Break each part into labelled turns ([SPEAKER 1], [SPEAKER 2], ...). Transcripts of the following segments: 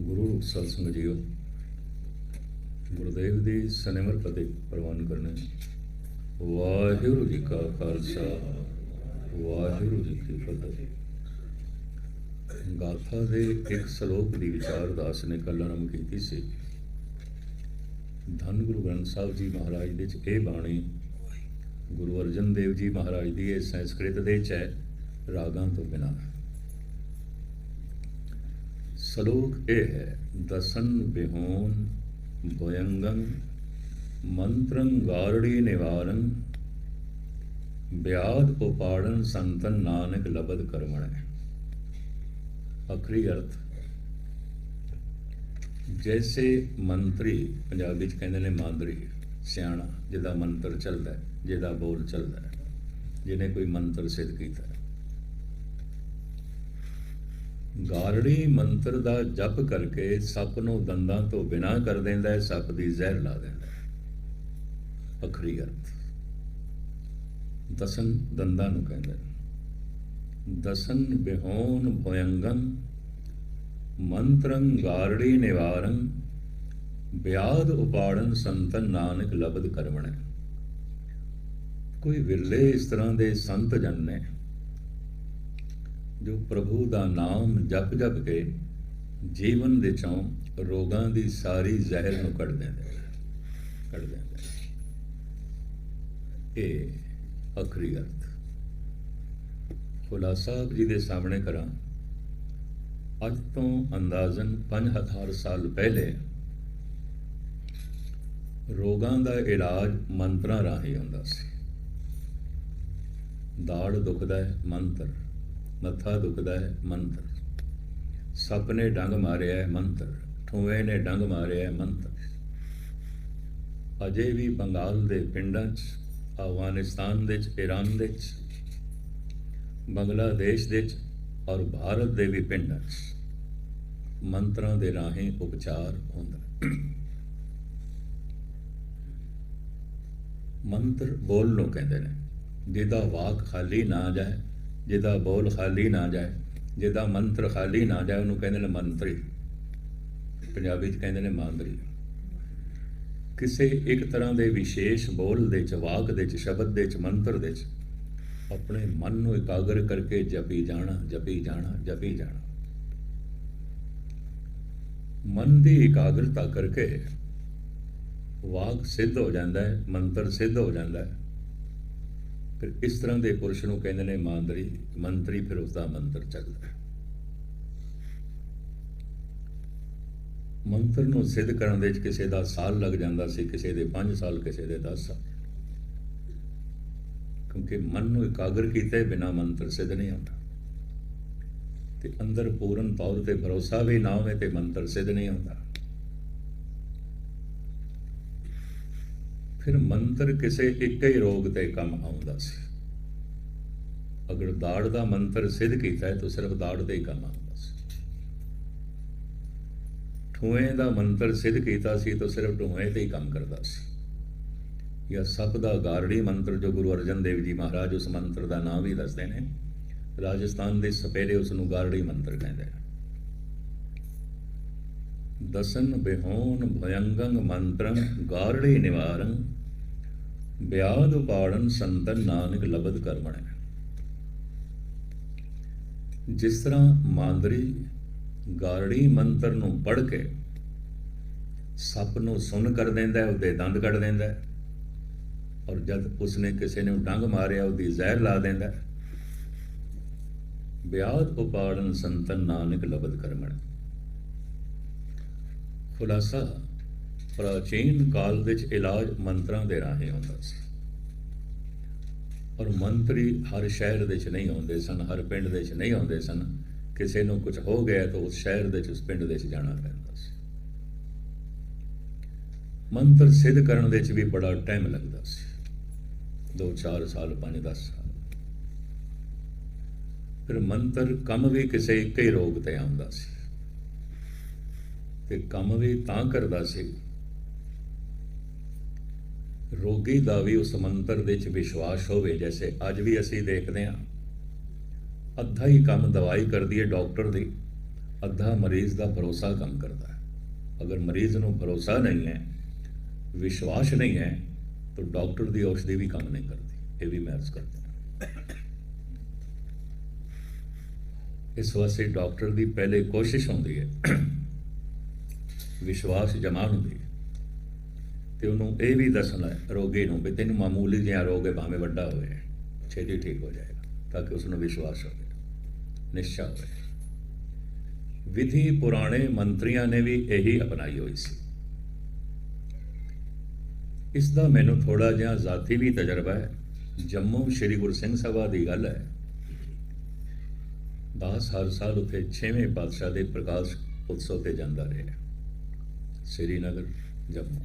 [SPEAKER 1] ਗੁਰੂ ਸਤਸੰਗ JIO Gurdev ਦੀ ਸਨਿਮਰ ਫਤਿਹ ਪ੍ਰਵਾਨ ਕਰਨੇ ਵਾਹਿਗੁਰੂ ਜੀ ਕਾ ਖਾਲਸਾ, ਵਾਹਿਗੁਰੂ ਜੀ ਕੀ ਫਤਿਹ। ਗਾਥਾ ਦੇ ਇੱਕ ਸ਼ਲੋਕ ਦੀ ਵਿਚਾਰ ਦਾਸ ਨੇ ਕੱਲ ਆਰੰਭ ਕੀਤੀ ਸੀ। ਧੰਨ ਗੁਰੂ ਗ੍ਰੰਥ ਸਾਹਿਬ ਜੀ ਮਹਾਰਾਜ ਦੇ ਚ ਇਹ ਬਾਣੀ, ਗੁਰੂ ਅਰਜਨ ਦੇਵ ਜੀ ਮਹਾਰਾਜ ਦੀ ਇਹ ਸੰਸਕ੍ਰਿਤ ਦੇ ਚ ਹੈ ਰਾਗਾਂ ਤੋਂ ਬਿਨਾਂ। ਸ਼ਲੋਕ ਇਹ ਹੈ ਦਸਨ ਬਿਹੋਨ ਭਯੰਗੰ ਮੰਤਰੰ ਗਾਰੜੀ ਨਿਵਾਰਨ ਬਿਆਦ ਉਪਾੜਨ ਸੰਤਨ ਨਾਨਕ ਲਬਦ ਕਰਮਣ ਅਖਰੀ ਅਰਥ ਜੈਸੇ ਮੰਤਰੀ ਪੰਜਾਬੀ ਚ ਕਹਿੰਦੇ ਨੇ ਮਾਂਦਰੀ ਸਿਆਣਾ ਜਿਹਦਾ ਮੰਤਰ ਚੱਲਦਾ ਹੈ, ਜਿਹਦਾ ਬੋਲ ਚੱਲਦਾ ਹੈ, ਜਿਹਨੇ ਕੋਈ ਮੰਤਰ ਸਿੱਧ ਕੀਤਾ ਹੈ। ਗਾਰੜੀ ਮੰਤਰ ਦਾ ਜਪ ਕਰਕੇ ਸੱਪ ਨੂੰ ਦੰਦਾਂ ਤੋਂ ਬਿਨਾ ਕਰ ਦਿੰਦਾ ਹੈ, ਸੱਪ ਦੀ ਜ਼ਹਿਰ ਲਾ ਦਿੰਦਾ ਹੈ। ਅਖਰੀ ਅਰਥ। ਦਸਨ ਦੰਦਾਂ ਨੂੰ ਕਹਿੰਦੇ ਦਸਨ ਬਿਹੋਨ ਭਯੰਗੰ, ਮੰਤਰੰ ਗਾਰੜੀ ਨਿਵਾਰਨ ਬਿਆਦ ਉਪਾੜਨ ਸੰਤਨ ਨਾਨਕ ਲਬਦ ਕਰਮਣ ਕੋਈ ਵਿਰਲੇ ਇਸ ਤਰ੍ਹਾਂ ਦੇ ਸੰਤ ਜਨ ਨੇ ਜੋ ਪ੍ਰਭੂ ਦਾ ਨਾਮ ਜਪ ਜਪ ਕੇ ਜੀਵਨ ਦੇ ਚੋਂ ਰੋਗਾਂ ਦੀ ਸਾਰੀ ਜ਼ਹਿਰ ਨੂੰ ਕੱਢ ਦਿੰਦੇ ਕੱਢ ਦਿੰਦੇ ਇਹ ਅਖਰੀ ਅਰਥ ਖੁਲਾਸਾ ਆਪ ਜੀ ਦੇ ਸਾਹਮਣੇ ਕਰਾਂ। ਅੱਜ ਤੋਂ ਅੰਦਾਜ਼ਨ 5000 ਸਾਲ ਪਹਿਲੇ ਰੋਗਾਂ ਦਾ ਇਲਾਜ ਮੰਤਰਾਂ ਰਾਹੀਂ ਹੁੰਦਾ ਸੀ। ਦਾੜ ਦੁਖਦਾ ਹੈ, ਮੰਤਰ ਮੱਥਾ ਦੁਖਦਾ ਹੈ ਮੰਤਰ। ਸੱਪ ਨੇ ਡੰਗ ਮਾਰਿਆ ਹੈ ਮੰਤਰ ਠੂਏ ਨੇ ਡੰਗ ਮਾਰਿਆ ਹੈ ਮੰਤਰ। ਅਜੇ ਵੀ ਬੰਗਾਲ ਦੇ ਪਿੰਡਾਂ 'ਚ, ਅਫਗਾਨਿਸਤਾਨ ਦੇ 'ਚ ਈਰਾਨ ਦੇ 'ਚ, ਬੰਗਲਾਦੇਸ਼ ਦੇ 'ਚ ਔਰ ਭਾਰਤ ਦੇ ਵੀ ਪਿੰਡਾਂ 'ਚ ਮੰਤਰਾਂ ਦੇ ਰਾਹੀਂ ਉਪਚਾਰ ਹੁੰਦਾ ਮੰਤਰ ਬੋਲ ਨੂੰ ਕਹਿੰਦੇ ਨੇ, ਜਿਹਦਾ ਵਾਕ ਖਾਲੀ ਨਾ ਜਾਏ ਜਿਹਦਾ ਬੋਲ ਖਾਲੀ ਨਾ ਜਾਏ, ਜਿਹਦਾ ਮੰਤਰ ਖਾਲੀ ਨਾ ਜਾਏ, ਉਹਨੂੰ ਕਹਿੰਦੇ ਨੇ ਮੰਤਰੀ। ਪੰਜਾਬੀ ਚ ਕਹਿੰਦੇ ਨੇ ਮਾਂਦਰੀ। ਕਿਸੇ ਇੱਕ ਤਰ੍ਹਾਂ ਦੇ ਵਿਸ਼ੇਸ਼ ਬੋਲ ਦੇ ਚ, ਵਾਕ ਦੇ ਚ, ਸ਼ਬਦ ਦੇ ਚ, ਮੰਤਰ ਦੇ ਚ, ਆਪਣੇ ਮਨ ਨੂੰ ਇਕਾਗਰ ਕਰਕੇ ਜਪੀ ਜਾਣਾ ਜਪੀ ਜਾਣਾ ਜਪੀ ਜਾਣਾ। ਮਨ ਦੀ ਇਕਾਗਰਤਾ ਕਰਕੇ ਵਾਕ ਸਿੱਧ ਹੋ ਜਾਂਦਾ ਹੈ, ਮੰਤਰ ਸਿੱਧ ਹੋ ਜਾਂਦਾ ਹੈ। ਫਿਰ ਇਸ ਤਰ੍ਹਾਂ ਦੇ ਪੁਰਸ਼ ਨੂੰ ਕਹਿੰਦੇ ਨੇ ਮਾਂਦਰੀ, ਮੰਤਰੀ, ਫਿਰ ਉਸ ਦਾ ਮੰਤਰ ਚੱਲਦਾ ਮੰਤਰ ਨੂੰ ਸਿੱਧ ਕਰਨ ਦੇ ਵਿੱਚ ਕਿਸੇ ਦਾ ਸਾਲ ਲੱਗ ਜਾਂਦਾ ਸੀ, ਕਿਸੇ ਦੇ 5 ਸਾਲ, ਕਿਸੇ ਦੇ 10 ਸਾਲ। ਕਿਉਂਕਿ ਮਨ ਨੂੰ ਇਕਾਗਰ ਕੀਤੇ ਬਿਨਾ ਮੰਤਰ ਸਿੱਧ ਨਹੀਂ ਹੁੰਦਾ। ਤੇ ਅੰਦਰ ਪੂਰਨ ਤੌਰ ਤੇ ਭਰੋਸਾ ਵੀ ਨਾ ਹੋਵੇ ਤੇ ਮੰਤਰ ਸਿੱਧ ਨਹੀਂ ਹੁੰਦਾ। ਫਿਰ ਮੰਤਰ ਕਿਸੇ ਇੱਕ ਹੀ ਰੋਗ ਤੇ ਕੰਮ ਆਉਂਦਾ ਸੀ। ਅਗਰ ਦਾੜ ਦਾ ਮੰਤਰ ਸਿੱਧ ਕੀਤਾ ਤਾਂ ਸਿਰਫ ਦਾੜ ਤੇ ਹੀ ਕੰਮ ਆਉਂਦਾ ਸੀ। ਠੂਏ ਦਾ ਮੰਤਰ ਸਿੱਧ ਕੀਤਾ ਸੀ, ਤਾਂ ਸਿਰਫ ਢੂਏ ਤੇ ਹੀ ਕੰਮ ਕਰਦਾ ਸੀ। ਜਾਂ ਸੱਪ ਦਾ ਗਾਰੜੀ ਮੰਤਰ, ਜੋ ਗੁਰੂ ਅਰਜਨ ਦੇਵ ਜੀ ਮਹਾਰਾਜ ਉਸ ਮੰਤਰ ਦਾ ਨਾਮ ਵੀ ਦੱਸਦੇ ਨੇ, ਰਾਜਸਥਾਨ ਦੇ ਸਪੇਰੇ ਉਸ ਨੂੰ ਗਾਰੜੀ ਮੰਤਰ ਕਹਿੰਦੇ ਨੇ। ਦਸਨ ਬਿਹੋਨ ਭਯੰਗੰ ਮੰਤਰੰ ਗਾਰੜੀ ਨਿਵਾਰੰ, ਬਿਆਦ ਉਪਾੜਨ ਸੰਤਨ ਨਾਨਕ ਲਬਦ ਕਰਮਣ। ਜਿਸ ਤਰ੍ਹਾਂ ਮਾਂਦਰੀ ਗਾਰੜੀ ਮੰਤਰ ਨੂੰ ਪੜ੍ਹ ਕੇ ਸੱਪ ਨੂੰ ਸੁਣ ਕਰ ਦਿੰਦਾ ਹੈ ਉਹਦੇ ਦੰਦ ਕੱਢ ਦਿੰਦਾ ਹੈ ਔਰ ਜਦ ਉਸਨੇ ਕਿਸੇ ਨੂੰ ਡੰਗ ਮਾਰਿਆ, ਉਹਦੀ ਜ਼ਹਿਰ ਲਾ ਦਿੰਦਾ ਹੈ ਬਿਆਦ ਉਪਾੜਨ ਸੰਤਨ ਨਾਨਕ ਲਬਦ ਕਰਮਣ। ਖੁਲਾਸਾ ਪ੍ਰਾਚੀਨ ਕਾਲ ਵਿੱਚ ਇਲਾਜ ਮੰਤਰਾਂ ਦੇ ਰਾਹੀਂ ਹੁੰਦਾ ਸੀ। ਔਰ ਮੰਤਰੀ ਹਰ ਸ਼ਹਿਰ ਦੇ ਵਿੱਚ ਨਹੀਂ ਹੁੰਦੇ ਸਨ, ਹਰ ਪਿੰਡ ਦੇ ਵਿੱਚ ਨਹੀਂ ਹੁੰਦੇ ਸਨ। ਕਿਸੇ ਨੂੰ ਕੁਝ ਹੋ ਗਿਆ ਤਾਂ ਉਸ ਸ਼ਹਿਰ ਦੇ ਵਿੱਚ, ਉਸ ਪਿੰਡ ਦੇ ਵਿੱਚ ਜਾਣਾ ਪੈਂਦਾ ਸੀ। ਮੰਤਰ ਸਿੱਧ ਕਰਨ ਦੇ ਵਿੱਚ ਵੀ ਬੜਾ ਟਾਈਮ ਲੱਗਦਾ ਸੀ। 2-4 ਸਾਲ 5-10 ਸਾਲ। ਫਿਰ ਮੰਤਰ ਕੰਮ ਵੀ ਕਿਸੇ ਇੱਕ ਹੀ ਰੋਗ ਤੇ ਆਉਂਦਾ ਸੀ। ਤੇ ਕੰਮ ਵੀ ਤਾਂ ਕਰਦਾ ਸੀ। ਰੋਗੀ ਦਾ ਵੀ ਉਸ ਮੰਤਰ ਦੇ ਵਿੱਚ ਵਿਸ਼ਵਾਸ ਹੋਵੇ, ਜੈਸੇ ਅੱਜ ਵੀ ਅਸੀਂ ਦੇਖਦੇ ਹਾਂ। ਅੱਧਾ ਹੀ ਕੰਮ ਦਵਾਈ ਕਰਦੀ ਹੈ ਡਾਕਟਰ ਦੀ, ਅੱਧਾ ਮਰੀਜ਼ ਦਾ ਭਰੋਸਾ ਕੰਮ ਕਰਦਾ ਹੈ। ਅਗਰ ਮਰੀਜ਼ ਨੂੰ ਭਰੋਸਾ ਨਹੀਂ ਹੈ, ਵਿਸ਼ਵਾਸ ਨਹੀਂ ਹੈ, ਤਾਂ ਡਾਕਟਰ ਦੀ ਔਸ਼ਧੀ ਵੀ ਕੰਮ ਨਹੀਂ ਕਰਦੀ। ਇਹ ਵੀ ਮੈਂ ਅਰਜ਼ ਕਰਦਾ ਇਸ ਵਾਸਤੇ ਡਾਕਟਰ ਦੀ ਪਹਿਲੇ ਕੋਸ਼ਿਸ਼ ਹੁੰਦੀ ਹੈ। ਵਿਸ਼ਵਾਸ ਜਮਾਉਣ ਦੀ ਤੇ ਉਹਨੂੰ ਇਹ ਵੀ ਦੱਸਣਾ ਹੈ, ਰੋਗੀ ਨੂੰ ਵੀ ਤੈਨੂੰ ਮਾਮੂਲੀ ਜਿਹਾ ਰੋਗ ਹੈ, ਭਾਵੇਂ ਵੱਡਾ ਹੋਵੇ, ਛੇਤੀ ਠੀਕ ਹੋ ਜਾਏਗਾ, ਤਾਂ ਕਿ ਉਸ ਨੂੰ ਵਿਸ਼ਵਾਸ ਹੋਵੇ, ਨਿਸ਼ਚਾ ਹੋਵੇ। ਵਿਧੀ ਪੁਰਾਣੇ ਮੰਤਰੀਆਂ ਨੇ ਵੀ ਇਹੀ ਅਪਣਾਈ ਹੋਈ ਸੀ। ਇਸ ਦਾ ਮੈਨੂੰ ਥੋੜਾ ਜਿਹਾ ਜ਼ਾਤੀ ਵੀ ਤਜਰਬਾ ਹੈ। ਜੰਮੂ ਸ਼੍ਰੀ ਗੁਰੂ ਸਿੰਘ ਸਭਾ ਦੀ ਗੱਲ ਹੈ। ਦਾਸ ਹਰ ਸਾਲ ਉੱਥੇ 6ਵੇਂ ਪਾਤਸ਼ਾਹ ਦੇ ਪ੍ਰਕਾਸ਼ ਉਤਸਵ ਤੇ ਜਾਂਦਾ ਰਿਹਾ। ਸ੍ਰੀਨਗਰ ਜੰਮੂ।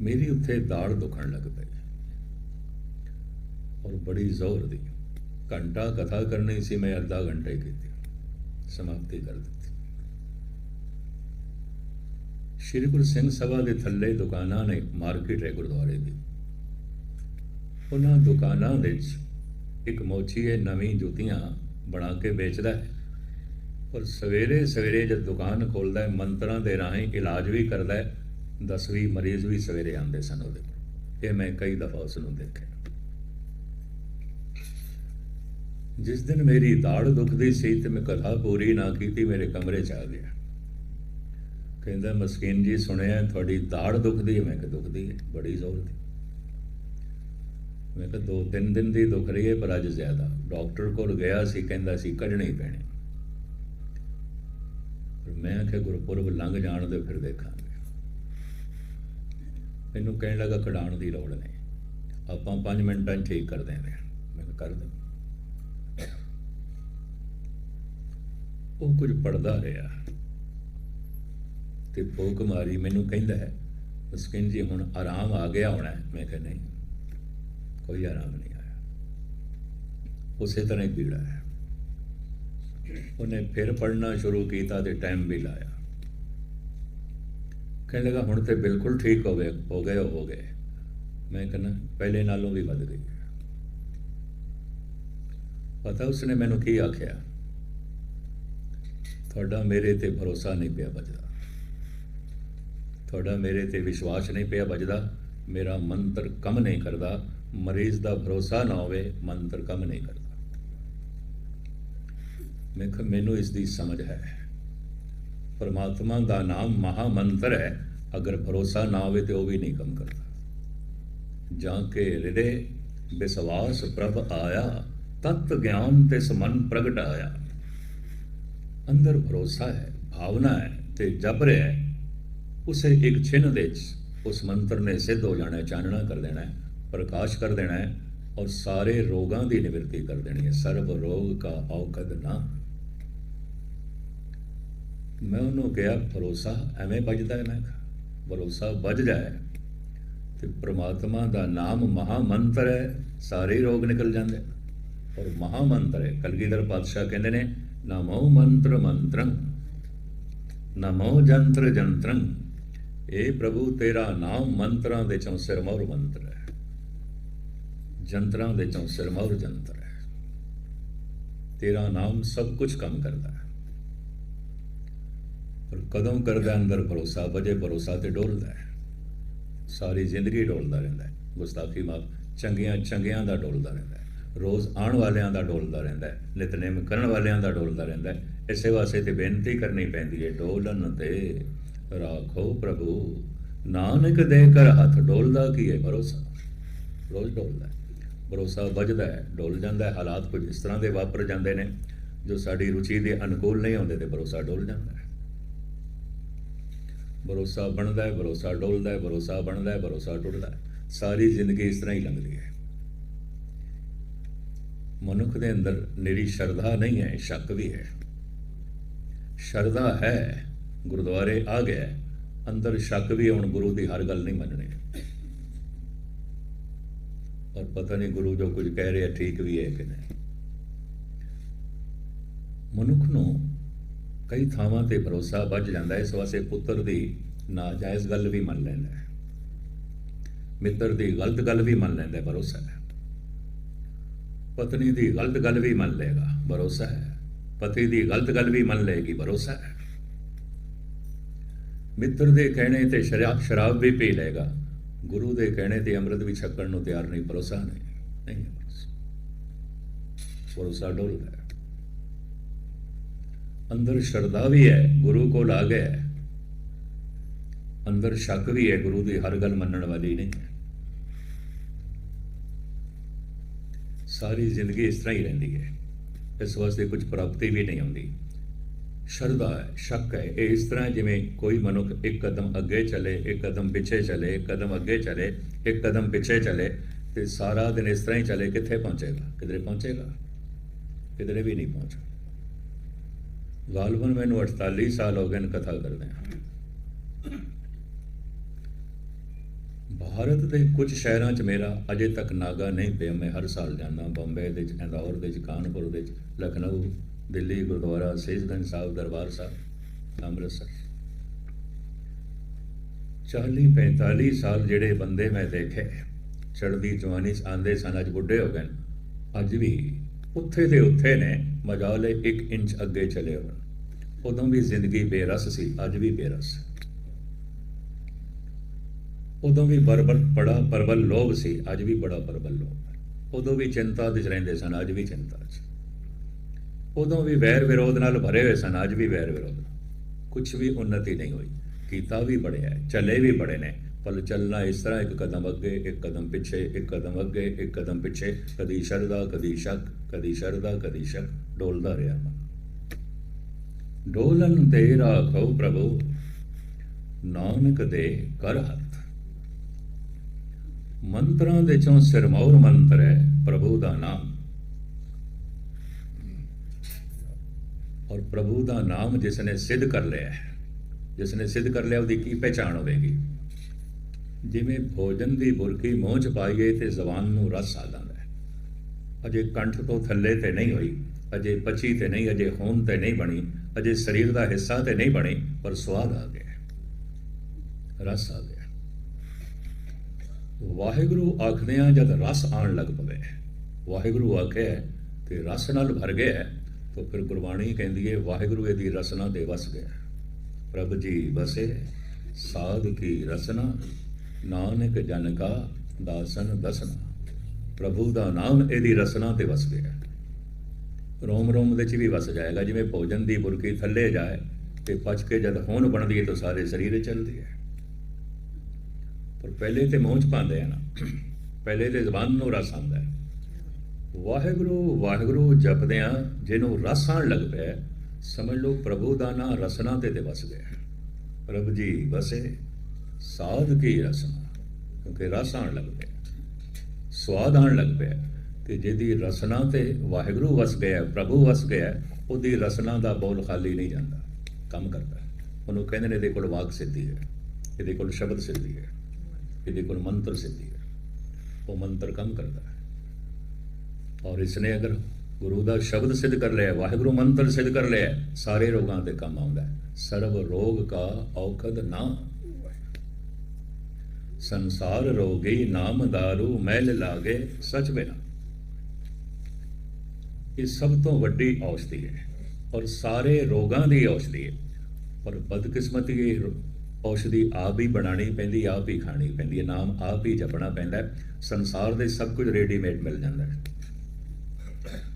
[SPEAKER 1] ਮੇਰੀ ਉੱਥੇ ਦਾੜ ਦੁਖਣ ਲੱਗ ਪਈ। ਔਰ ਬੜੀ ਜ਼ੋਰ ਦੀ। ਘੰਟਾ ਕਥਾ ਕਰਨੀ ਸੀ, ਮੈਂ ਅੱਧਾ ਘੰਟਾ ਹੀ ਕੀਤੀ। ਸਮਾਪਤੀ ਕਰ ਦਿੱਤੀ। ਸ਼੍ਰੀ ਗੁਰੂ ਸਿੰਘ ਸਭਾ ਦੇ ਥੱਲੇ ਦੁਕਾਨਾਂ ਨੇ ਮਾਰਕੀਟ ਹੈ ਗੁਰਦੁਆਰੇ ਦੀ। ਉਹਨਾਂ ਦੁਕਾਨਾਂ ਵਿੱਚ ਇੱਕ ਮੋਚੀਏ ਨਵੀਂ ਜੁੱਤੀਆਂ ਬਣਾ ਕੇ ਵੇਚਦਾ ਹੈ। ਔਰ ਸਵੇਰੇ ਸਵੇਰੇ ਜਦ ਦੁਕਾਨ ਖੋਲਦਾ ਹੈ, ਮੰਤਰਾਂ ਦੇ ਰਾਹੀਂ ਇਲਾਜ ਵੀ ਕਰਦਾ ਹੈ, ਦਸਵੀਂ ਮਰੀਜ਼ ਵੀ ਸਵੇਰੇ ਆਉਂਦੇ ਸਨ ਉਹਦੇ ਕੋਲ। ਇਹ ਮੈਂ ਕਈ ਦਫਾ ਉਸ ਨੂੰ ਦੇਖਿਆ। ਜਿਸ ਦਿਨ ਮੇਰੀ ਦਾੜ ਦੁਖਦੀ ਸੀ ਤੇ ਮੈਂ ਕਥਾ ਪੂਰੀ ਨਾ ਕੀਤੀ, ਮੇਰੇ ਕਮਰੇ ਚ ਆ ਗਿਆ। ਕਹਿੰਦਾ, ਮਸਕੀਨ ਜੀ, ਸੁਣਿਆ, ਤੁਹਾਡੀ ਦਾੜ ਦੁਖਦੀ ਹੈ? ਮੈਂ ਕਿ ਦੁਖਦੀ ਹੈ, ਬੜੀ ਜ਼ੋਰ ਦੀ। ਮੈਂ ਕਿਹਾ, ਦੋ ਤਿੰਨ ਦਿਨ ਦੀ ਦੁਖ ਰਹੀ ਹੈ, ਪਰ ਅੱਜ ਜ਼ਿਆਦਾ। ਡਾਕਟਰ ਕੋਲ ਗਿਆ ਸੀ, ਕਹਿੰਦਾ ਸੀ, ਕੱਢਣੀ ਪੈਣੀ। ਮੈਂ ਆਖਿਆ ਗੁਰਪੁਰਬ ਲੰਘ ਜਾਣ ਦੇ ਫਿਰ ਦੇਖਾਂਗੇ। ਮੈਨੂੰ ਕਹਿਣ ਲੱਗਾ ਕਢਾਉਣ ਦੀ ਲੋੜ ਨਹੀਂ। ਆਪਾਂ 5 ਮਿੰਟਾਂ ਠੀਕ ਕਰ ਦਿੰਦੇ ਮੈਂ ਕਰ ਦੇ ਉਹ ਕੁਝ ਪੜਦਾ ਰਿਹਾ ਤੇ ਫੋਕ ਮਾਰੀ ਮੈਨੂੰ ਕਹਿੰਦਾ ਹੈ, ਮਸਕਿਨ ਜੀ ਹੁਣ ਆਰਾਮ ਆ ਗਿਆ ਹੋਣਾ ਮੈਂ ਕਿਹਾ ਨਹੀਂ, ਕੋਈ ਆਰਾਮ ਨਹੀਂ ਆਇਆ। ਉਸੇ ਤਰ੍ਹਾਂ ਹੀ ਪੀੜਾ ਹੈ। ਉਹਨੇ ਫਿਰ ਪੜਨਾ ਸ਼ੁਰੂ ਕੀਤਾ ਤੇ ਟਾਈਮ ਵੀ ਲਾਇਆ। ਕਹਿਣ ਲੱਗਾ, ਹੁਣ ਤੇ ਬਿਲਕੁਲ ਠੀਕ ਹੋ ਗਏ ਹੋ ਗਏ ਹੋ ਗਏ। ਮੈਂ ਕਹਿੰਦਾ, ਪਹਿਲੇ ਨਾਲੋਂ ਵੀ ਵੱਧ ਗਈ ਪਤਾ ਉਸਨੇ ਮੈਨੂੰ ਕੀ ਆਖਿਆ? ਤੁਹਾਡਾ ਮੇਰੇ ਤੇ ਭਰੋਸਾ ਨਹੀਂ ਪਿਆ ਬਚਦਾ ਤੁਹਾਡਾ ਮੇਰੇ ਤੇ ਵਿਸ਼ਵਾਸ ਨਹੀਂ ਪਿਆ ਬਚਦਾ ਮੇਰਾ ਮੰਤਰ ਕੰਮ ਨਹੀਂ ਕਰਦਾ। ਮਰੀਜ਼ ਦਾ ਭਰੋਸਾ ਨਾ ਹੋਵੇ, ਮੰਤਰ ਕੰਮ ਨਹੀਂ ਕਰਦਾ। ਮੈਂ ਕਿਹਾ, ਮੈਨੂੰ ਇਸ ਦੀ ਸਮਝ ਹੈ। ਪਰਮਾਤਮਾ ਦਾ ਨਾਮ ਮਹਾ ਮੰਤਰ ਹੈ। ਅਗਰ ਭਰੋਸਾ ਨਾ ਹੋਵੇ ਤੇ ਉਹ ਵੀ ਨਹੀਂ ਕੰਮ ਕਰਦਾ। ਜਾਂ ਕੇ ਹਿਰਦੇ ਵਿਸ਼ਵਾਸ ਪ੍ਰਭ ਆਇਆ, ਤਤ ਗਿਆਨ ਤੇ ਸਮਨ ਪ੍ਰਗਟ ਆਇਆ। ਅੰਦਰ ਭਰੋਸਾ ਹੈ, ਭਾਵਨਾ ਹੈ ਤੇ ਜਪ ਰਿਹਾ ਹੈ। ਉਸੇ ਇੱਕ ਛਿਨ ਦੇ ਵਿੱਚ ਉਸ ਮੰਤਰ ਨੇ ਸਿੱਧ ਹੋ ਜਾਣਾ ਚਾਨਣਾ ਕਰ ਦੇਣਾ ਹੈ, ਪ੍ਰਕਾਸ਼ ਕਰ ਦੇਣਾ ਹੈ ਔਰ ਸਾਰੇ ਰੋਗਾਂ ਦੀ ਨਿਵਰਤੀ ਕਰ ਦੇਣੀ ਹੈ। ਸਰਬ ਰੋਗ ਕਾ ਔਕਦ ਨਾ ਮੈਂ ਉਹਨੂੰ ਕਿਹਾ, ਭਰੋਸਾ ਐਵੇਂ ਵੱਜਦਾ ਹੈ? ਨਾ ਭਰੋਸਾ ਵੱਜ ਜਾਏ। ਤੇ ਪ੍ਰਮਾਤਮਾ ਦਾ ਨਾਮ ਮਹਾ ਮੰਤਰ ਹੈ, ਸਾਰੇ ਰੋਗ ਨਿਕਲ ਜਾਂਦੇ ਔਰ ਮਹਾ ਮੰਤਰ ਹੈ, ਕਲਗੀਧਰ ਪਾਤਸ਼ਾਹ ਕਹਿੰਦੇ ਨੇ, ਨਮੋ ਮੰਤਰ ਮੰਤਰੰ, ਨਮੋ ਜੰਤਰ ਜੰਤਰੰ ਇਹ ਪ੍ਰਭੂ ਤੇਰਾ ਨਾਮ ਮੰਤਰਾਂ ਦੇ ਚੋਂ ਸਿਰਮੌਰ ਮੰਤਰ ਹੈ। ਜੰਤਰਾਂ ਦੇ ਚੋਂ ਸਿਰਮੌਰ ਜੰਤਰ ਹੈ। ਤੇਰਾ ਨਾਮ ਸਭ ਕੁਝ ਕੰਮ ਕਰਦਾ ਹੈ। ਪਰ ਕਦੋਂ ਕਰਦਾ ਅੰਦਰ ਭਰੋਸਾ, ਵਜੇ ਭਰੋਸਾ ਤੇ ਡੋਲਦਾ ਹੈ। ਸਾਰੀ ਜ਼ਿੰਦਗੀ ਡੋਲਦਾ ਰਹਿੰਦਾ ਹੈ। ਗੁਸਤਾਖੀ ਮਾਫ ਚੰਗੀਆਂ ਚੰਗਿਆਂ ਦਾ ਡੋਲਦਾ ਰਹਿੰਦਾ ਹੈ। ਰੋਜ਼ ਆਉਣ ਵਾਲਿਆਂ ਦਾ ਡੋਲਦਾ ਰਹਿੰਦਾ ਹੈ। ਨਿਤਨੇਮ ਕਰਨ ਵਾਲਿਆਂ ਦਾ ਡੋਲਦਾ ਰਹਿੰਦਾ ਹੈ। ਇਸੇ ਵਾਸਤੇ ਤੇ ਬੇਨਤੀ ਕਰਨੀ ਪੈਂਦੀ ਹੈ ਡੋਲਨ ਤੇ ਰਾਖੋ ਪ੍ਰਭੂ, ਨਾਨਕ ਦੇ ਕਰ ਹੱਥ ਡੋਲਦਾ ਕੀ ਹੈ? ਭਰੋਸਾ। ਰੋਜ਼ ਡੋਲਦਾ ਹੈ। ਭਰੋਸਾ ਵੱਜਦਾ ਹੈ, ਡੋਲ ਜਾਂਦਾ ਹੈ। ਹਾਲਾਤ ਕੁਝ ਇਸ ਤਰ੍ਹਾਂ ਦੇ ਵਾਪਰ ਜਾਂਦੇ ਨੇ, ਜੋ ਸਾਡੀ ਰੁਚੀ ਦੇ ਅਨੁਕੂਲ ਨਹੀਂ ਹੁੰਦੇ ਤੇ ਭਰੋਸਾ ਡੋਲ ਜਾਂਦਾ ਹੈ। ਭਰੋਸਾ ਬਣਦਾ ਹੈ ਭਰੋਸਾ ਡੋਲਦਾ ਹੈ ਭਰੋਸਾ ਬਣਦਾ ਹੈ ਭਰੋਸਾ ਟੁੱਟਦਾ ਹੈ। ਸਾਰੀ ਜ਼ਿੰਦਗੀ ਇਸ ਤਰ੍ਹਾਂ ਹੀ ਲੰਘਦੀ ਹੈ। ਮਨੁੱਖ ਦੇ ਅੰਦਰ ਨਿਰੀ ਸ਼ਰਧਾ ਨਹੀਂ ਹੈ ਸ਼ੱਕ ਵੀ ਹੈ। ਸ਼ਰਧਾ ਹੈ ਗੁਰਦੁਆਰੇ ਆ ਗਿਆ ਅੰਦਰ ਸ਼ੱਕ ਵੀ ਹੈ, ਹੁਣ ਗੁਰੂ ਦੀ ਹਰ ਗੱਲ ਨਹੀਂ ਮੰਨਣੀ। ਔਰ ਪਤਾ ਨਹੀਂ ਗੁਰੂ ਜੋ ਕੁਝ ਕਹਿ ਰਿਹਾ ਠੀਕ ਵੀ ਹੈ ਕਿ ਨਹੀਂ। ਮਨੁੱਖ ਨੂੰ ਕਈ ਥਾਵਾਂ ਤੇ ਭਰੋਸਾ ਵੱਜ ਜਾਂਦਾ ਇਸ ਵਾਸਤੇ ਪੁੱਤਰ ਦੀ ਨਾਜਾਇਜ਼ ਗੱਲ ਵੀ ਮੰਨ ਲੈਂਦਾ ਹੈ। ਮਿੱਤਰ ਦੀ ਗਲਤ ਗੱਲ ਵੀ ਮੰਨ ਲੈਂਦਾ ਭਰੋਸਾ ਹੈ। ਪਤਨੀ ਦੀ ਗਲਤ ਗੱਲ ਵੀ ਮੰਨ ਲਏਗਾ, ਭਰੋਸਾ ਹੈ। ਪਤੀ ਦੀ ਗਲਤ ਗੱਲ ਵੀ ਮੰਨ ਲਏਗੀ, ਭਰੋਸਾ ਹੈ। ਮਿੱਤਰ ਦੇ ਕਹਿਣੇ ਤੇ ਸ਼ਰਾਬ ਸ਼ਰਾਬ ਵੀ ਪੀ ਲਏਗਾ। ਗੁਰੂ ਦੇ ਕਹਿਣੇ ਤੇ ਅੰਮ੍ਰਿਤ ਵੀ ਛਕਣ ਨੂੰ ਤਿਆਰ ਨਹੀਂ, ਭਰੋਸਾ ਨਹੀਂ। ਨਹੀਂ ਭਰੋਸਾ। ਭਰੋਸਾ ਡੋਲਦਾ ਅੰਦਰ ਸ਼ਰਧਾ ਵੀ ਹੈ, ਗੁਰੂ ਕੋਲ ਆ ਗਿਆ ਹੈ। ਅੰਦਰ ਸ਼ੱਕ ਵੀ ਹੈ, ਗੁਰੂ ਦੀ ਹਰ ਗੱਲ ਮੰਨਣ ਵਾਲੀ ਨਹੀਂ ਹੈ। ਸਾਰੀ ਜ਼ਿੰਦਗੀ ਇਸ ਤਰ੍ਹਾਂ ਹੀ ਰਹਿੰਦੀ ਹੈ। ਇਸ ਵਾਸਤੇ ਕੁਝ ਪ੍ਰਾਪਤੀ ਵੀ ਨਹੀਂ ਹੁੰਦੀ। ਸ਼ਰਧਾ ਹੈ, ਸ਼ੱਕ ਹੈ, ਇਹ ਇਸ ਤਰ੍ਹਾਂ ਜਿਵੇਂ ਕੋਈ ਮਨੁੱਖ ਇੱਕ ਕਦਮ ਅੱਗੇ ਚਲੇ, ਇੱਕ ਕਦਮ ਪਿੱਛੇ ਚਲੇ, ਇੱਕ ਕਦਮ ਅੱਗੇ ਚਲੇ, ਇੱਕ ਕਦਮ ਪਿੱਛੇ ਚਲੇ ਤੇ ਸਾਰਾ ਦਿਨ ਇਸ ਤਰ੍ਹਾਂ ਹੀ ਚਲੇ, ਕਿੱਥੇ ਪਹੁੰਚੇਗਾ? ਕਿਧਰੇ ਪਹੁੰਚੇਗਾ? ਕਿਧਰੇ ਵੀ ਨਹੀਂ ਪਹੁੰਚੇਗਾ ਗਾਲਬਨ ਮੈਨੂੰ 48 ਸਾਲ ਹੋ ਗਏ ਨੇ ਕਥਾ ਕਰਦੇ ਭਾਰਤ ਦੇ ਕੁਝ ਸ਼ਹਿਰਾਂ 'ਚ ਮੇਰਾ ਅਜੇ ਤੱਕ ਨਾਗਾ ਨਹੀਂ ਪਿਆ। ਮੈਂ ਹਰ ਸਾਲ ਜਾਂਦਾ ਬੰਬੇ ਦੇ 'ਚ ਇੰਦੌਰ ਦੇ 'ਚ ਕਾਨਪੁਰ ਦੇ 'ਚ ਲਖਨਊ, ਦਿੱਲੀ, ਗੁਰਦੁਆਰਾ ਸੇਜਗੰਜ ਸਾਹਿਬ, ਦਰਬਾਰ ਸਾਹਿਬ, ਅੰਮ੍ਰਿਤਸਰ। 40 45 ਸਾਲ ਜਿਹੜੇ ਬੰਦੇ ਮੈਂ ਦੇਖੇ, ਚੜ੍ਹਦੀ ਜਵਾਨੀ 'ਚ ਆਂਦੇ ਸਨ, ਅੱਜ ਬੁੱਢੇ ਹੋ ਗਏ ਨੇ। ਅੱਜ ਵੀ ਉੱਥੇ ਦੇ ਉੱਥੇ ਨੇ ਮਜਾਲੇ 1 ਇੰਚ ਅੱਗੇ ਚਲੇ ਹੋਣ ਉਦੋਂ ਵੀ ਜ਼ਿੰਦਗੀ ਬੇਰਸ ਸੀ, ਅੱਜ ਵੀ ਬੇਰਸ। ਉਦੋਂ ਵੀ ਬਰਬਰ, ਬੜਾ ਪਰਬਲ ਲੋਭ ਸੀ, ਅੱਜ ਵੀ ਬੜਾ ਪਰਬਲ ਲੋਭ। ਹੈ ਉਦੋਂ ਵੀ ਚਿੰਤਾ ਵਿੱਚ ਰਹਿੰਦੇ ਸਨ, ਅੱਜ ਵੀ ਚਿੰਤਾ 'ਚ ਉਦੋਂ ਵੀ ਵੈਰ ਵਿਰੋਧ ਨਾਲ ਭਰੇ ਹੋਏ ਸਨ, ਅੱਜ ਵੀ ਵੈਰ ਵਿਰੋਧ। ਕੁਝ ਵੀ ਉન્નਤੀ ਨਹੀਂ ਹੋਈ। ਕੀਤਾ ਵੀ ਬੜਿਆ ਹੈ ਚੱਲੇ ਵੀ ਬੜੇ ਨੇ। ਪਰ ਚੱਲਣਾ ਇਸ ਤਰ੍ਹਾਂ, ਇੱਕ ਕਦਮ ਅੱਗੇ, ਇੱਕ ਕਦਮ ਪਿੱਛੇ, ਇੱਕ ਕਦਮ ਅੱਗੇ, ਇੱਕ ਕਦਮ ਪਿੱਛੇ। ਕਦੀ ਸ਼ਰਦਾ ਕਦੀ ਸ਼ੱਕ, ਕਦੀ ਸ਼ਰਦਾ ਕਦੀ ਸ਼ੱਕ। ਡੋਲਦਾ ਰਿਹਾ ਮਨ ਡੋਲਨ ਤੇ ਰਾਖੋ ਪ੍ਰਭੂ, ਨਾਨਕ ਦੇ ਕਰ ਹੱਥ। ਮੰਤਰਾਂ ਦੇ ਚੋਂ ਸਿਰਮੌਰ ਮੰਤਰ ਹੈ ਪ੍ਰਭੂ ਦਾ ਨਾਮ। ਔਰ ਪ੍ਰਭੂ ਦਾ ਨਾਮ ਜਿਸ ਨੇ ਸਿੱਧ ਕਰ ਲਿਆ ਹੈ ਜਿਸ ਨੇ ਸਿੱਧ ਕਰ ਲਿਆ, ਉਹਦੀ ਕੀ ਪਹਿਚਾਣ ਹੋਵੇਗੀ? ਜਿਵੇਂ ਭੋਜਨ ਦੀ ਬੁਰਕੀ ਮੂੰਹ ਚ ਪਾਈਏ ਤੇ ਜ਼ਬਾਨ ਨੂੰ ਰਸ ਆ ਜਾਂਦਾ ਹੈ। ਅਜੇ ਕੰਠ ਤੋਂ ਥੱਲੇ ਤੇ ਨਹੀਂ ਹੋਈ, ਅਜੇ ਪਚੀ ਤੇ ਨਹੀਂ, ਅਜੇ ਹੋਣ ਤੇ ਨਹੀਂ ਬਣੀ, ਅਜੇ ਸਰੀਰ ਦਾ ਹਿੱਸਾ ਤੇ ਨਹੀਂ ਬਣੀ, ਪਰ ਸਵਾਦ ਆ ਗਿਆ ਰਸ ਆ ਗਿਆ ਵਾਹਿਗੁਰੂ ਆਖਦਿਆਂ ਜਦ ਰਸ ਆਣ ਲੱਗ ਪਵੇ, ਵਾਹਿਗੁਰੂ ਆਖਿਆ ਤੇ ਰਸ ਨਾਲ ਭਰ ਗਿਆ ਤਾਂ ਫਿਰ ਗੁਰਬਾਣੀ ਕਹਿੰਦੀ ਹੈ, ਵਾਹਿਗੁਰੂ ਇਹਦੀ ਰਸਨਾ ਦੇ ਵਸ ਗਿਆ ਪ੍ਰਭ ਜੀ ਵਸੇ, ਸਾਧ ਕੀ ਰਸਨਾ ਨਾਨਕ ਜਨ ਕਾ ਦਾਸਨ ਦਸਨਾ। ਪ੍ਰਭੂ ਦਾ ਨਾਮ ਇਹਦੀ ਰਸਨਾ ਤੇ ਵਸ ਗਿਆ ਰੋਮ ਰੋਮ ਦੇ ਚ ਵੀ ਵਸ ਜਾਏਗਾ, ਜਿਵੇਂ ਭੋਜਨ ਦੀ ਬੁਰਕੀ ਥੱਲੇ ਜਾਏ ਤੇ ਪਚ ਕੇ ਜਦ ਹੋਣ ਬਣਦੀ ਹੈ ਤਾਂ ਸਾਰੇ ਸਰੀਰ ਚੱਲਦੀ ਹੈ ਪਰ ਪਹਿਲੇ ਤੇ ਮੂੰਹ ਚ ਪਾਉਂਦੇ ਆ ਨਾ। ਪਹਿਲੇ ਤੇ ਜ਼ਬਾਨ ਨੂੰ ਰਸ ਆਉਂਦਾ ਹੈ। ਵਾਹਿਗੁਰੂ ਵਾਹਿਗੁਰੂ ਜਪਦਿਆਂ ਜਿਹਨੂੰ ਰਸ ਆਉਣ ਲੱਗ ਪਿਆ, ਸਮਝ ਲਓ ਪ੍ਰਭੂ ਦਾ ਨਾਂ ਰਸਨਾ ਤੇ ਤੇ ਵਸ ਗਿਆ ਪ੍ਰਭ ਜੀ ਵਸੇ। ਸਾਧ ਕੀ ਰਸਨਾ ਕਿਉਂਕਿ ਰਸ ਆਉਣ ਲੱਗ ਪਿਆ। ਸਵਾਦ ਆਉਣ ਲੱਗ ਪਿਆ ਤੇ ਜਿਹਦੀ ਰਸਨਾ ਤੇ ਵਾਹਿਗੁਰੂ ਵਸ ਗਿਆ, ਪ੍ਰਭੂ ਵਸ ਗਿਆ, ਉਹਦੀ ਰਸਨਾ ਦਾ ਬੋਲ ਖਾਲੀ ਨਹੀਂ ਜਾਂਦਾ, ਕੰਮ ਕਰਦਾ। ਉਹਨੂੰ ਕਹਿੰਦੇ ਨੇ ਇਹਦੇ ਕੋਲ ਵਾਕ ਸਿੱਧੀ ਹੈ, ਇਹਦੇ ਕੋਲ ਸ਼ਬਦ ਸਿੱਧੀ ਹੈ, ਇਹਦੇ ਕੋਲ ਮੰਤਰ ਸਿੱਧੀ ਹੈ। ਉਹ ਮੰਤਰ ਕੰਮ ਕਰਦਾ ਹੈ। ਔਰ ਇਸਨੇ ਅਗਰ ਗੁਰੂ ਦਾ ਸ਼ਬਦ ਸਿੱਧ ਕਰ ਲਿਆ, ਵਾਹਿਗੁਰੂ ਮੰਤਰ ਸਿੱਧ ਕਰ ਲਿਆ, ਸਾਰੇ ਰੋਗਾਂ ਤੇ ਕੰਮ ਆਉਂਦਾ ਹੈ। ਸਰਬ ਰੋਗ ਕਾ ਔਖਦ ਨਾ। ਸੰਸਾਰ ਰੋਗੀ ਨਾਮ ਦਾਰੂ ਮੈਲ ਲਾਗੇ ਸਚ ਬਿਨਾ। ਇਹ ਸਭ ਤੋਂ ਵੱਡੀ ਔਸ਼ਧੀ ਹੈ ਔਰ ਸਾਰੇ ਰੋਗਾਂ ਦੀ ਔਸ਼ਧੀ ਹੈ। ਪਰ ਬਦਕਿਸਮਤੀ ਇਹ ਰੋ- ਔਸ਼ਧੀ ਆਪ ਹੀ ਬਣਾਣੀ ਪੈਂਦੀ, ਆਪ ਹੀ ਖਾਣੀ ਪੈਂਦੀ ਹੈ। ਨਾਮ ਆਪ ਹੀ ਜਪਣਾ ਪੈਂਦਾ ਹੈ। ਸੰਸਾਰ ਦੇ ਸਭ ਕੁਝ ਰੈਡੀਮੇਡ ਮਿਲ ਜਾਂਦਾ ਹੈ।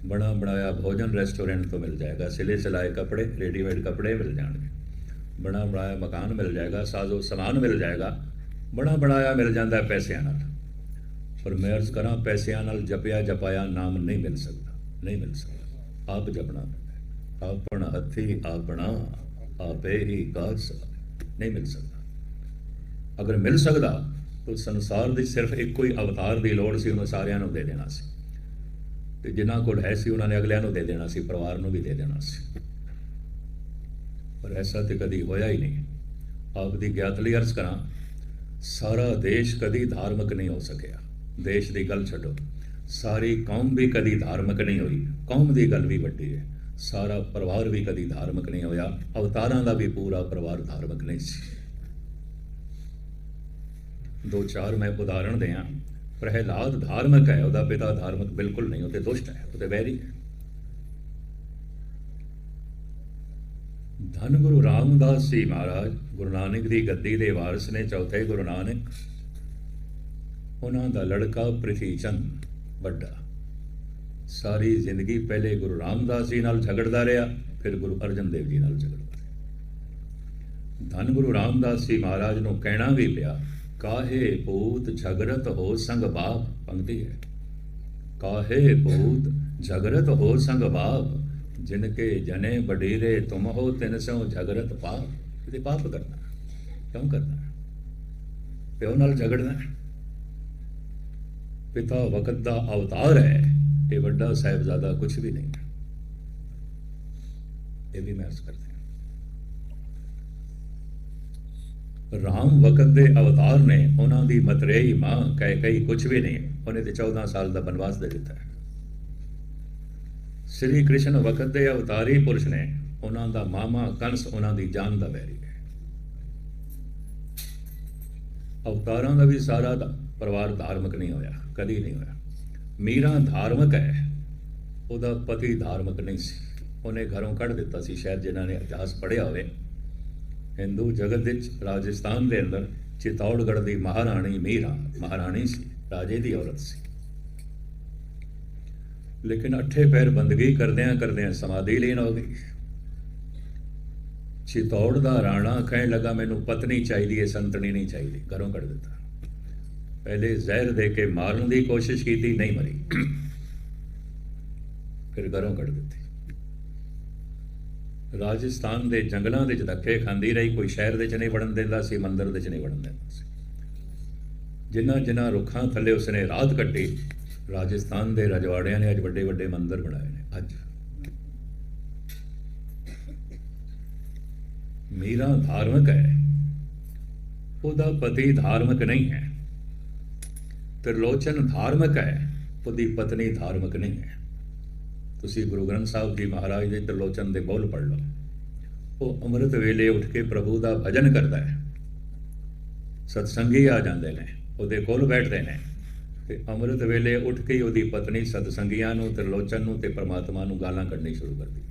[SPEAKER 1] ਬਣਾ ਬਣਾਇਆ ਭੋਜਨ ਰੈਸਟੋਰੈਂਟ ਤੋਂ ਮਿਲ ਜਾਏਗਾ। ਸਿਲੇ ਸਿਲਾਏ ਕੱਪੜੇ ਰੈਡੀਮੇਡ ਕੱਪੜੇ ਮਿਲ ਜਾਣਗੇ। ਬਣਾ ਬਣਾਇਆ ਮਕਾਨ ਮਿਲ ਜਾਏਗਾ, ਸਾਜ਼ੋ ਸਮਾਨ ਮਿਲ ਜਾਏਗਾ। ਬਣਾ ਬਣਾਇਆ, ਮਿਲ ਜਾਂਦਾ ਪੈਸਿਆਂ ਨਾਲ। ਪਰ ਮੈਂ ਅਰਜ਼ ਕਰਾਂ, ਪੈਸਿਆਂ ਨਾਲ ਜਪਿਆ ਜਪਾਇਆ ਨਾਮ ਨਹੀਂ ਮਿਲ ਸਕਦਾ, ਨਹੀਂ ਮਿਲ ਸਕਦਾ। ਆਪ ਜਪਣਾ ਆਪਣਾ ਹੱਥੀ ਆਪਣਾ, ਆਪੇ ਹੀ ਕਾਜ ਨਹੀਂ ਮਿਲ ਸਕਦਾ। ਅਗਰ ਮਿਲ ਸਕਦਾ, ਤਾਂ ਸੰਸਾਰ ਦੀ ਸਿਰਫ ਇੱਕੋ ਹੀ ਅਵਤਾਰ ਦੀ ਲੋੜ ਸੀ, ਉਹਨੂੰ ਸਾਰਿਆਂ ਨੂੰ ਦੇ ਦੇਣਾ ਸੀ। ਤੇ ਜਿਨ੍ਹਾਂ ਕੋਲ ਹੈ ਸੀ, ਉਹਨਾਂ ਨੇ ਅਗਲਿਆਂ ਨੂੰ ਦੇ ਦੇਣਾ ਸੀ, ਪਰਿਵਾਰ ਨੂੰ ਵੀ ਦੇ ਦੇਣਾ ਸੀ। ਪਰ ਐਸਾ ਤੇ ਕਦੀ ਹੋਇਆ ਹੀ ਨਹੀਂ। ਆਪ ਦੀ ਗਿਆਤ ਲਈ ਅਰਜ਼ ਕਰਾਂ ਸਾਰਾ ਦੇਸ਼ ਕਦੀ ਧਾਰਮਿਕ ਨਹੀਂ ਹੋ ਸਕਿਆ। ਦੇਸ਼ ਦੀ ਗੱਲ ਛੱਡੋ। ਸਾਰੀ ਕੌਮ ਵੀ ਕਦੀ ਧਾਰਮਿਕ ਨਹੀਂ ਹੋਈ। ਕੌਮ ਦੀ ਗੱਲ ਵੀ ਵੱਡੀ ਹੈ। ਸਾਰਾ ਪਰਿਵਾਰ ਵੀ ਕਦੀ ਧਾਰਮਿਕ ਨਹੀਂ ਹੋਇਆ। ਅਵਤਾਰਾਂ ਦਾ ਵੀ ਪੂਰਾ ਪਰਿਵਾਰ ਧਾਰਮਿਕ ਨਹੀਂ ਸੀ। ਦੋ ਚਾਰ ਮੈਂ ਉਦਾਹਰਣ ਦਿਆਂ। ਪ੍ਰਹਿਲਾਦ ਧਾਰਮਿਕ ਹੈ, ਉਹਦਾ ਪਿਤਾ ਧਾਰਮਿਕ ਬਿਲਕੁਲ ਨਹੀਂ, ਉਹ ਤੇ ਦੁਸ਼ਟ ਹੈ, ਉਹ ਤੇ ਵੈਰੀ ਹੈ। ਧੰਨ ਗੁਰੂ ਰਾਮਦਾਸ ਜੀ ਮਹਾਰਾਜ, ਗੁਰੂ ਨਾਨਕ ਦੀ ਗੱਦੀ ਦੇ ਵਾਰਿਸ ਨੇ ਚੌਥੇ ਗੁਰੂ ਨਾਨਕ। ਉਹਨਾਂ ਦਾ ਲੜਕਾ ਪ੍ਰਿਥੀ ਚੰਦ ਵੱਡਾ। ਸਾਰੀ ਜ਼ਿੰਦਗੀ ਪਹਿਲੇ ਗੁਰੂ ਰਾਮਦਾਸ ਜੀ ਨਾਲ ਝਗੜਦਾ ਰਿਹਾ, ਫਿਰ ਗੁਰੂ ਅਰਜਨ ਦੇਵ ਜੀ ਨਾਲ ਝਗੜਦਾ ਰਿਹਾ। ਧੰਨ ਗੁਰੂ ਰਾਮਦਾਸ ਜੀ ਮਹਾਰਾਜ ਨੂੰ ਕਹਿਣਾ ਵੀ ਪਿਆ, ਕਾਹੇ ਭੂਤ ਝਗੜਤ ਹੋ ਸੰਗ ਬਾਪ, ਪੰਕਤੀ ਹੈ। ਕਾਹੇ ਭੂਤ ਝਗੜਤ ਹੋ ਸੰਗ ਬਾਪ ਜਿਨ ਕੇ ਜਨੇ ਬਡੀਰੇ ਤੁਮ ਹੋ ਤਿਨ ਸੋ ਝਗੜਤ ਪਾਪ। ਪਾਪ ਕਰਨਾ, ਕਿਉਂ ਕਰਨਾ? ਪਿਓ ਨਾਲ ਝਗੜਨਾ। ਪਿਤਾ ਵਕਤ ਦਾ ਅਵਤਾਰ ਹੈ, ਇਹ ਵੱਡਾ ਸਾਹਿਬਜ਼ਾਦਾ ਕੁਝ ਵੀ ਨਹੀਂ। ਇਹ ਵੀ ਮੈਂ ਅਰਜ਼ ਕਰਦੇ ਰਾਮ ਵਕਤ ਦੇ ਅਵਤਾਰ ਨੇ ਉਹਨਾਂ ਦੀ ਮਤਰੇਈ ਮਾਂ ਕਹਿ ਕਈ ਕੁਝ ਵੀ ਨਹੀਂ, ਉਹਨੇ ਤੇ 14 ਸਾਲ ਦਾ ਬਨਵਾਸ ਦੇ ਦਿੱਤਾ ਹੈ। ਸ੍ਰੀ ਕ੍ਰਿਸ਼ਨ ਵਕਤ ਦੇ ਅਵਤਾਰੀ ਪੁਰਸ਼ ਨੇ ਉਹਨਾਂ ਦਾ ਮਾਮਾ ਕੰਸ ਉਹਨਾਂ ਦੀ ਜਾਨ ਦਾ ਵੈਰੀ ਹੈ। ਅਵਤਾਰਾਂ ਦਾ ਵੀ ਸਾਰਾ ਦਾ ਪਰਿਵਾਰ ਧਾਰਮਿਕ ਨਹੀਂ ਹੋਇਆ, ਕਦੀ ਨਹੀਂ ਹੋਇਆ। ਮੀਰਾ ਧਾਰਮਿਕ ਹੈ, ਉਹਦਾ ਪਤੀ ਧਾਰਮਿਕ ਨਹੀਂ ਸੀ। ਉਹਨੇ ਘਰੋਂ ਕੱਢ ਦਿੱਤਾ ਸੀ, ਸ਼ਾਇਦ ਜਿਨ੍ਹਾਂ ਨੇ ਇਤਿਹਾਸ ਪੜ੍ਹਿਆ ਹੋਵੇ। ਹਿੰਦੂ ਜਗਤ ਵਿੱਚ ਰਾਜਸਥਾਨ ਦੇ ਅੰਦਰ ਚਿਤੌੜਗੜ੍ਹ ਦੀ ਮਹਾਰਾਣੀ ਮੀਰਾ, ਮਹਾਰਾਣੀ ਸੀ, ਰਾਜੇ ਦੀ ਔਰਤ ਸੀ। ਲੇਕਿਨ ਅੱਠੇ ਪੈਰ ਬੰਦਗੀ ਕਰਦਿਆਂ ਕਰਦਿਆਂ ਸਮਾਧੀ ਲੀਨ ਹੋ ਗਈ। ਚਿਤੌੜ ਦਾ ਰਾਣਾ ਕਹਿਣ ਲੱਗਾ, ਮੈਨੂੰ ਪਤਨੀ ਚਾਹੀਦੀ ਹੈ ਸੰਤਣੀ ਨਹੀਂ ਚਾਹੀਦੀ। ਘਰੋਂ ਕੱਢ ਦਿੱਤਾ। ਪਹਿਲੇ ਜ਼ਹਿਰ ਦੇ ਕੇ ਮਾਰਨ ਦੀ ਕੋਸ਼ਿਸ਼ ਕੀਤੀ, ਨਹੀਂ ਮਰੀ। ਫਿਰ ਘਰੋਂ ਕੱਢ ਦਿੱਤੀ। ਰਾਜਸਥਾਨ ਦੇ ਜੰਗਲਾਂ ਵਿੱਚ ਧੱਕੇ ਖਾਂਦੀ ਰਹੀ। ਕੋਈ ਸ਼ਹਿਰ ਦੇ ਚ ਨਹੀਂ ਵੜਨ ਦਿੰਦਾ ਸੀ, ਮੰਦਰ ਦੇ ਚ ਨਹੀਂ ਵੜਨ ਦਿੰਦਾ ਸੀ। ਜਿਨ੍ਹਾਂ ਜਿਨ੍ਹਾਂ ਰੁੱਖਾਂ ਥੱਲੇ ਉਸਨੇ ਰਾਤ ਕੱਟੀ ਰਾਜਸਥਾਨ ਦੇ ਰਜਵਾੜਿਆਂ ਨੇ ਅੱਜ ਵੱਡੇ ਵੱਡੇ ਮੰਦਿਰ ਬਣਾਏ ਨੇ, ਅੱਜ। ਮੀਰਾ ਧਾਰਮਿਕ ਹੈ, ਉਹਦਾ ਪਤੀ ਧਾਰਮਿਕ ਨਹੀਂ ਹੈ। ਤ੍ਰਿਲੋਚਨ ਧਾਰਮਿਕ ਹੈ, ਉਹਦੀ ਪਤਨੀ ਧਾਰਮਿਕ ਨਹੀਂ ਹੈ। ਤੁਸੀਂ ਗੁਰੂ ਗ੍ਰੰਥ ਸਾਹਿਬ ਜੀ ਮਹਾਰਾਜ ਦੇ ਤ੍ਰਿਲੋਚਨ ਦੇ ਬੋਲ ਪੜ੍ਹ ਲਓ। ਉਹ ਅੰਮ੍ਰਿਤ ਵੇਲੇ ਉੱਠ ਕੇ ਪ੍ਰਭੂ ਦਾ ਭਜਨ ਕਰਦਾ ਹੈ। ਸਤਸੰਗੀ ਆ ਜਾਂਦੇ ਨੇ, ਉਹਦੇ ਕੋਲ ਬੈਠਦੇ ਨੇ। ਤੇ ਅੰਮ੍ਰਿਤ ਵੇਲੇ ਉੱਠ ਕੇ ਹੀ ਉਹਦੀ ਪਤਨੀ ਸਤਸੰਗੀਆਂ ਨੂੰ, ਤ੍ਰਿਲੋਚਨ ਨੂੰ ਤੇ ਪ੍ਰਮਾਤਮਾ ਨੂੰ ਗਾਲਾਂ ਕੱਢਣੀ ਸ਼ੁਰੂ ਕਰਦੀ